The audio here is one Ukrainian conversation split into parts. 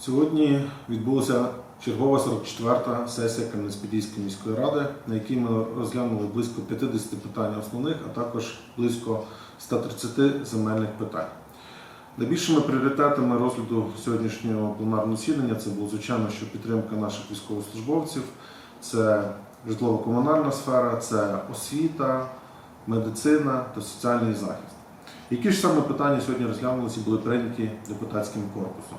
Сьогодні відбулася чергова 44-та сесія Кам'янець-Подільської міської ради, на якій ми розглянули близько 50 питань основних, а також близько 130 земельних питань. Найбільшими пріоритетами розгляду сьогоднішнього пленарного засідання це було звичайно, що підтримка наших військовослужбовців, це житлово-комунальна сфера, це освіта, медицина та соціальний захист. Які ж саме питання сьогодні розглянулися і були прийняті депутатським корпусом?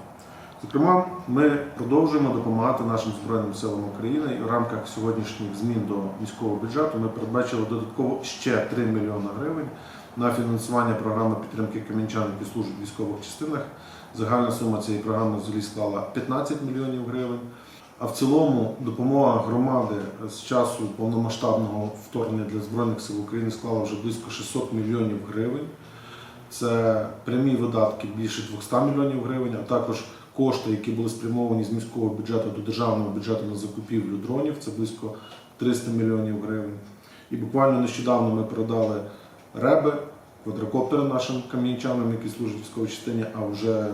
Зокрема, ми продовжуємо допомагати нашим Збройним силам України і в рамках сьогоднішніх змін до міського бюджету ми передбачили додатково ще 3 мільйони гривень на фінансування програми підтримки кам'янчан, які служать в військових частинах. Загальна сума цієї програми взагалі склала 15 мільйонів гривень. А в цілому допомога громади з часу повномасштабного вторгнення для Збройних сил України склала вже близько 600 мільйонів гривень. Це прямі видатки більше 200 мільйонів гривень, а також кошти, які були спрямовані з міського бюджету до державного бюджету на закупівлю дронів, це близько 300 мільйонів гривень. І буквально нещодавно ми передали реби, квадрокоптери нашим кам'янчанам, які служать в військовій частині, а вже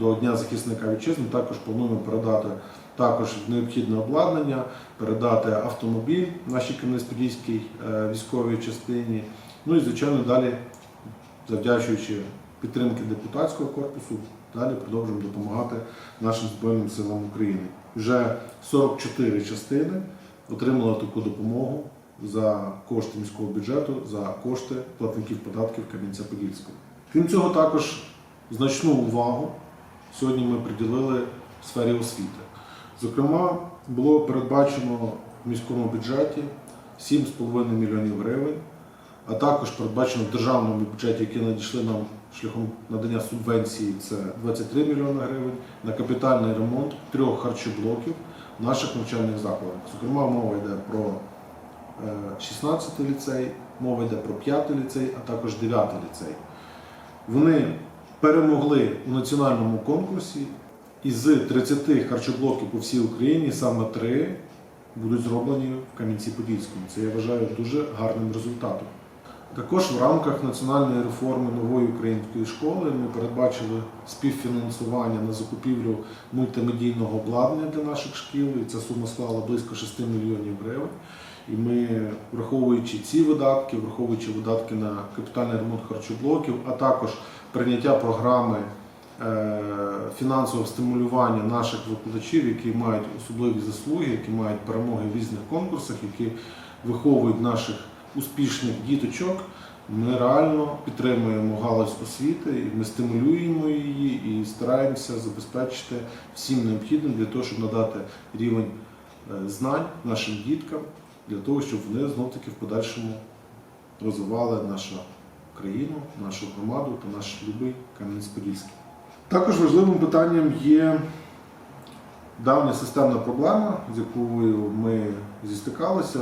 до Дня захисника вітчизни також плануємо передати також необхідне обладнання, передати автомобіль нашій Кам'янець-Подільській е, військовій частині. Ну і звичайно далі завдячуючи підтримки депутатського корпусу, далі продовжуємо допомагати нашим Збройним силам України. Вже 44 частини отримали таку допомогу за кошти міського бюджету, за кошти платників податків Кам'янця-Подільського. Крім цього, також значну увагу сьогодні ми приділили сфері освіти. Зокрема, було передбачено в міському бюджеті 7,5 мільйонів гривень а також передбачено в державному бюджеті, які надійшли нам шляхом надання субвенції, це 23 мільйони гривень на капітальний ремонт трьох харчоблоків в наших навчальних закладах. Зокрема, мова йде про 16 ліцей, мова йде про 5 ліцей, а також 9 ліцей. Вони перемогли у національному конкурсі, і з 30 харчоблоків по всій Україні саме три будуть зроблені в Кам'янці-Подільському. Це я вважаю дуже гарним результатом. Також в рамках національної реформи нової української школи ми передбачили співфінансування на закупівлю мультимедійного обладнання для наших шкіл, і ця сума склала близько 6 мільйонів гривень. І ми, враховуючи ці видатки, враховуючи видатки на капітальний ремонт харчоблоків, а також прийняття програми е, фінансового стимулювання наших викладачів, які мають особливі заслуги, які мають перемоги в різних конкурсах, які виховують наших успішних діточок. Ми реально підтримуємо галузь освіти, і ми стимулюємо її і стараємося забезпечити всім необхідним для того, щоб надати рівень е, знань нашим діткам, для того, щоб вони знов таки в подальшому розвивали нашу країну, нашу громаду та наш любий Кам'янець-Подільський. Також важливим питанням є давня системна проблема, з якою ми зістикалися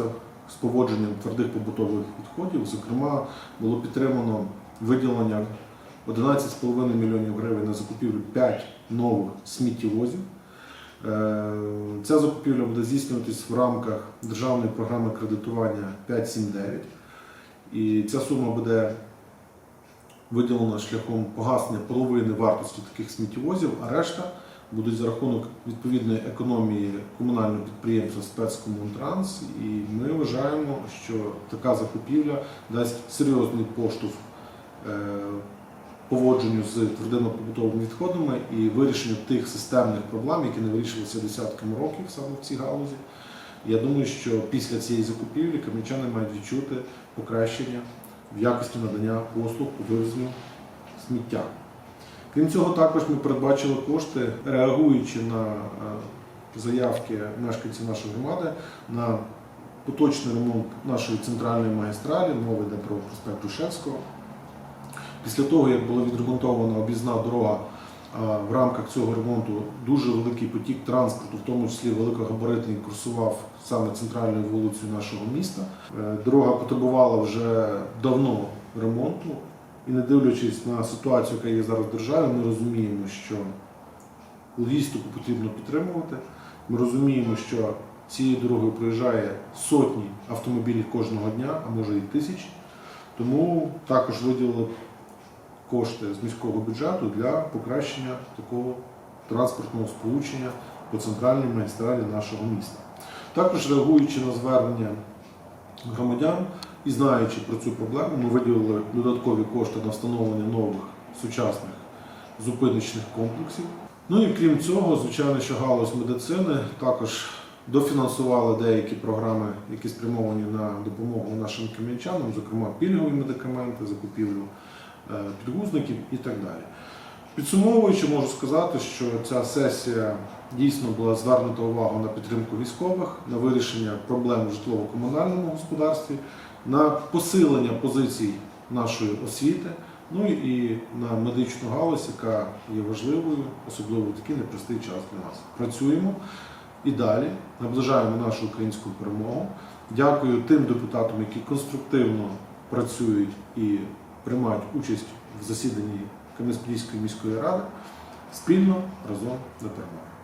з поводженням твердих побутових відходів. Зокрема, було підтримано виділення 11,5 мільйонів гривень на закупівлю 5 нових сміттєвозів. Е, Ця закупівля буде здійснюватись в рамках державної програми кредитування 579. І ця сума буде виділена шляхом погасення половини вартості таких сміттєвозів, а решта будуть за рахунок відповідної економії комунального підприємства спецкомунтранс. І ми вважаємо, що така закупівля дасть серйозний поштовх е, поводженню з твердими побутовими відходами і вирішенню тих системних проблем, які не вирішилися десятками років саме в цій галузі. Я думаю, що після цієї закупівлі кам'янчани мають відчути покращення в якості надання послуг по вивезенню сміття. Крім цього, також ми передбачили кошти, реагуючи на е, заявки мешканців нашої громади на поточний ремонт нашої центральної магістралі, мова йде про проспект Грушевського. Після того, як була відремонтована об'їзна дорога, в рамках цього ремонту дуже великий потік транспорту, в тому числі великогабаритний, курсував саме центральною вулицею нашого міста. Е, Дорога потребувала вже давно ремонту. І не дивлячись на ситуацію, яка є зараз в державі, ми розуміємо, що логістику потрібно підтримувати. Ми розуміємо, що цією дорогою проїжджає сотні автомобілів кожного дня, а може і тисячі. Тому також виділили кошти з міського бюджету для покращення такого транспортного сполучення по центральній магістралі нашого міста. Також реагуючи на звернення громадян і знаючи про цю проблему, ми виділили додаткові кошти на встановлення нових сучасних зупиночних комплексів. Ну і крім цього, звичайно, що галузь медицини також дофінансували деякі програми, які спрямовані на допомогу нашим кам'янчанам, зокрема пільгові медикаменти, закупівлю е, підгузників і так далі. Підсумовуючи, можу сказати, що ця сесія дійсно була звернута увагу на підтримку військових, на вирішення проблем в житлово-комунальному господарстві, на посилення позицій нашої освіти, ну і на медичну галузь, яка є важливою, особливо в такий непростий час для нас. Працюємо і далі, наближаємо нашу українську перемогу. Дякую тим депутатам, які конструктивно працюють і приймають участь в засіданні Кам'янець-Подільської міської ради. Спільно разом до перемоги.